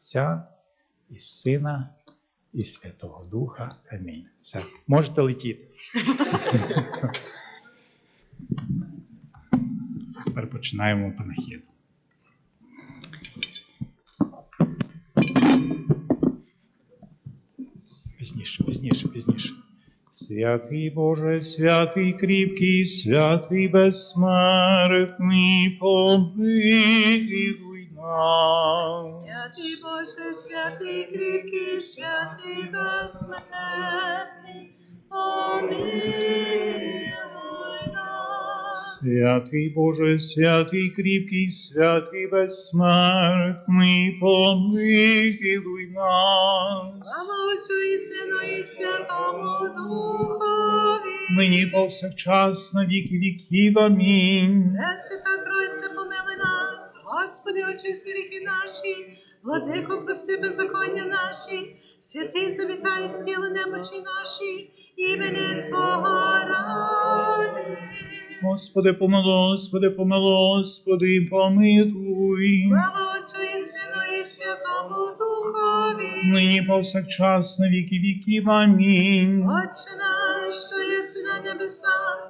Отця і Сина і Святого Духа. Амінь. Все, можете летіти. Тепер починаємо панахіду. Пізніше, пізніше, пізніше. Святий Боже, святий кріпкий, святий безсмертний, помилуй нас. Святий Боже, святий кріпкий, святий безсмертний, помилуй нас. Святий Боже, святий кріпкий, святий безсмертний, помилуй нас. Слава Отцю і Сину і Святому Духові. Нині повсякчас на віки віків. Амінь. Пресвята Тройця, помили нас, Господи, очисти ріхи наші, владико, прости беззаконня наші, святий завітай, зціли немочі наші, імені Твого ради. Господи, помилуй, Господи, помилуй, Господи, помилуй. Слава Отцю і Сину і Святому Духові. Нині повсякчас на віки віків. Амінь. Отче наш, що єси на небесах,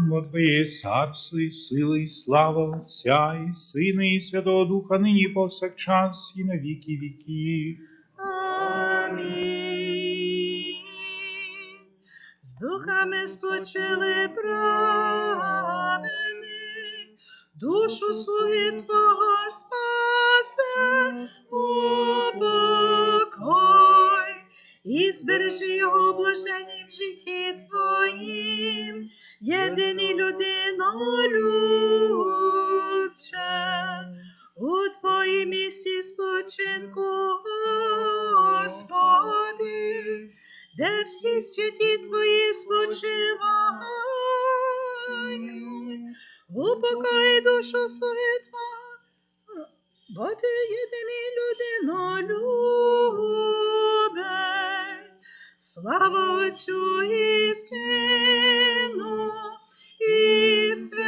Бо Твоє царство і сили, і слава Отця, і Сина, і Святого Духа, нині повсякчас, і на віки віків. Амінь. З духами спочили правини, душу слуги Твого спасе збережи його блажені в житті Твоїм, єдиний людинолюбче, у Твоїм місці спочинку, Господи, де всі святі Твої спочивають, упокой душу слуги бо Ти єдиний людинолюбець. Слава Отцю і Сину, і Святому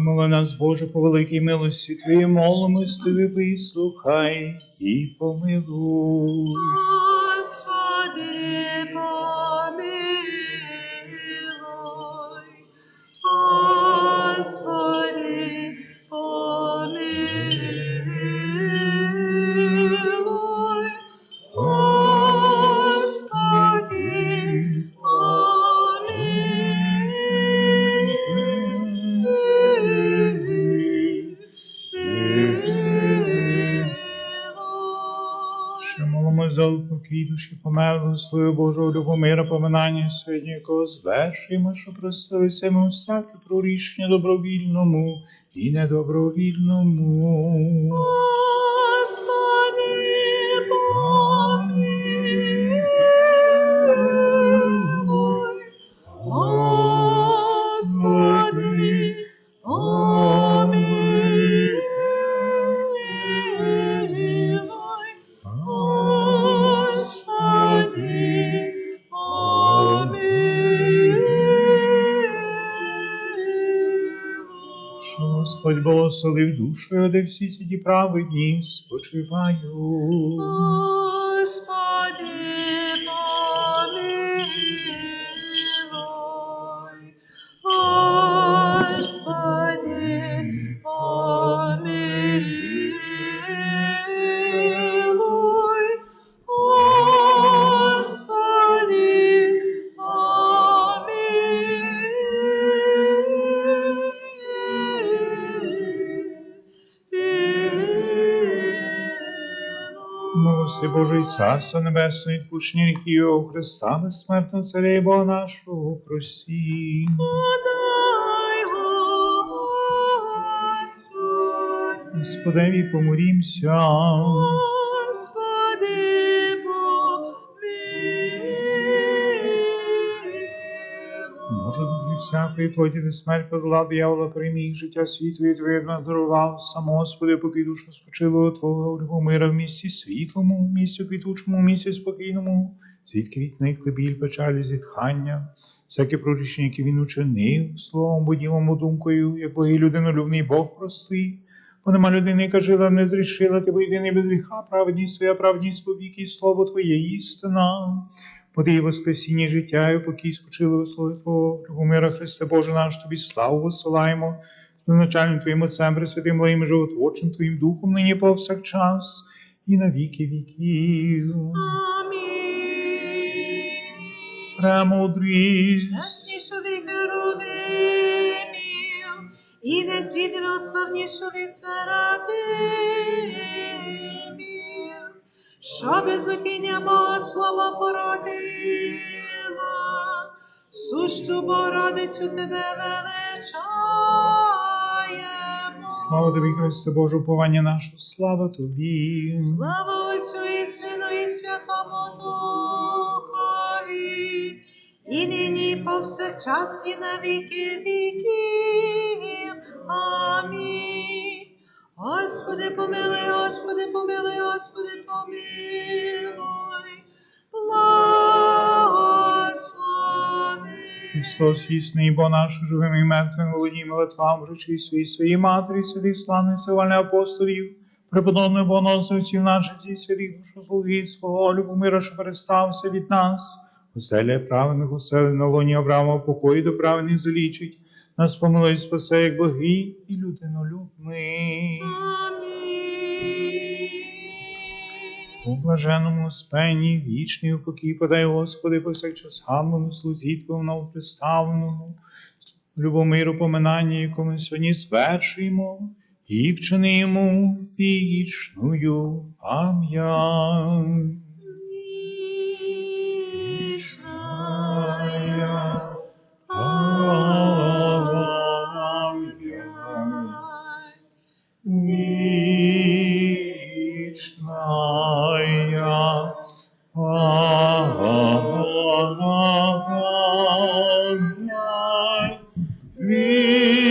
Помилуй нас, Боже, по великій милості Твоїй, молимось Тобі, вислухай і помилуй. За душі померлу свою Божого Любомира, поминання сьогодні, звершуємо, що простилися ми всяке прорішення добровільному і недобровільному. Господь благословив душу, де всі ці праведні спочивають. Милости Божий Царства Небесної, відпущення ріхів, Його Христа, безсмертного Царя і Бога нашого, просі. Подай, Господи. Господеві помолімся. Всякої плоті де смерть подолав, диявола переміг, життя світло і Твоє дарував, сам Господи, поки душу спочилого Твого Любомира в місці світлому, в місці квітучому, в місці спокійному, звідки відникли біль, печалі, зітхання, всяке прорішення, яке він учинив, словом, бо ділом, думкою, як благий людинолюбний Бог простий. Бо нема людини, яка жила, не зрішила, ти єдиний без гріха, праведність твоя, праведність віки, і слово Твоє істина. По Твоїй воскресінні життя і покій скочили у слові Твого, Любомира Христе Боже наш, Тобі славу висилаємо, з начальним Твоїм Отцем, Пресвятим Благим животворчим Твоїм Духом, нині повсякчас і на віки віків. Амінь. Премудрість, Яснішові херовимів, і незрівняно славнішові царапимів, що безокіння Бога слова породила, сущу Бородицю тебе величаємо. слава Тобі, Христе Боже, уповання наше, слава Тобі. Слава Отцю і Сину і Святому Духові, і нині і повсякчас і на віки віків. Амінь. Господи, помилуй, Господи, помилуй, Господи, помилуй. Благослови. Христос існий, бо наш живим і мертвим, володій молитвам, речі свої, своїй матері, святих славних сивальних апостолів, преподобних богоносовців наших зі святих душослугів свого любомира, що перестався від нас. Оселя праведних оселя на лоні Авраама, покої до праведних залічить, нас помилуй, спасе, як благий і людинолюбний. У Амінь. блаженному спенні, вічний упокій подай, Господи, повсякчас хамому слузі Твоєму представленому, любомиру поминання, якому сьогодні звершуємо, і вчинимо вічною пам'ять. Пам'ять,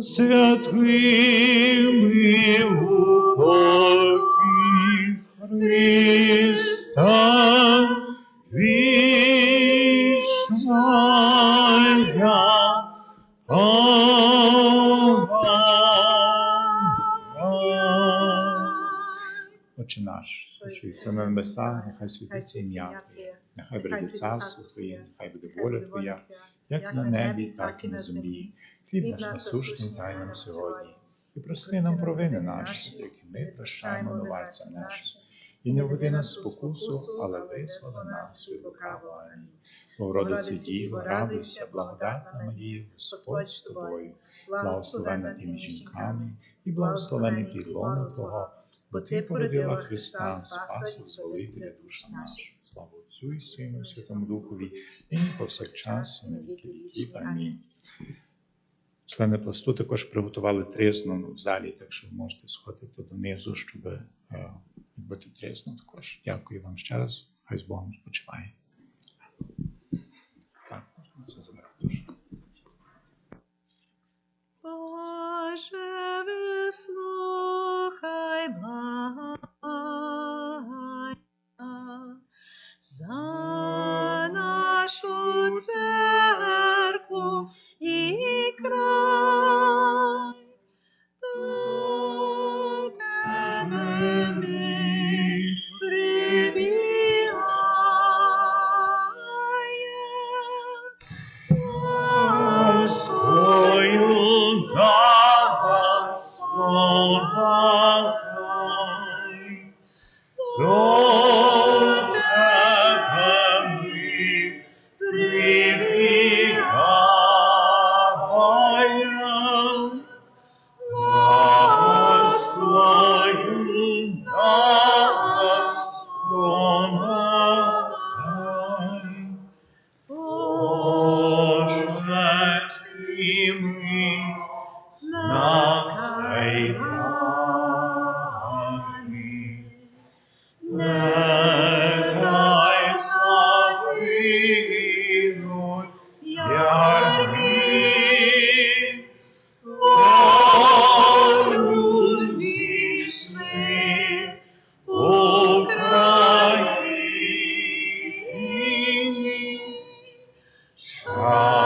Святими упоки Христа, вічная. Отче наш, що на небесах, нехай святиться ім'я Твоє, нехай прийде царство Твоє, нехай буде воля Твоя, як на небі, так і на землі. Хліб наш насущний дай нам сьогодні. І прости нам провини наші, які ми прощаємо винуватцям нашим. і не введи нас спокусу, але визволи нас від лукавого. Амінь. Богородице Діво, радуйся, благодатна Марія, Господь з тобою, благословенна ти між жінками, і благословений плід лона Твого, бо Ти породила Христа, Спаса і Зволителя душ нашу. Слава Отцю і Сину, Святому Духові, і повсякчас, і на віки віків. Амінь. Члени пласту також приготували тризну в залі, так що ви можете сходити донизу, щоб е, відбити тризну також. Дякую вам ще раз. Хай з Богом спочиває. Oh.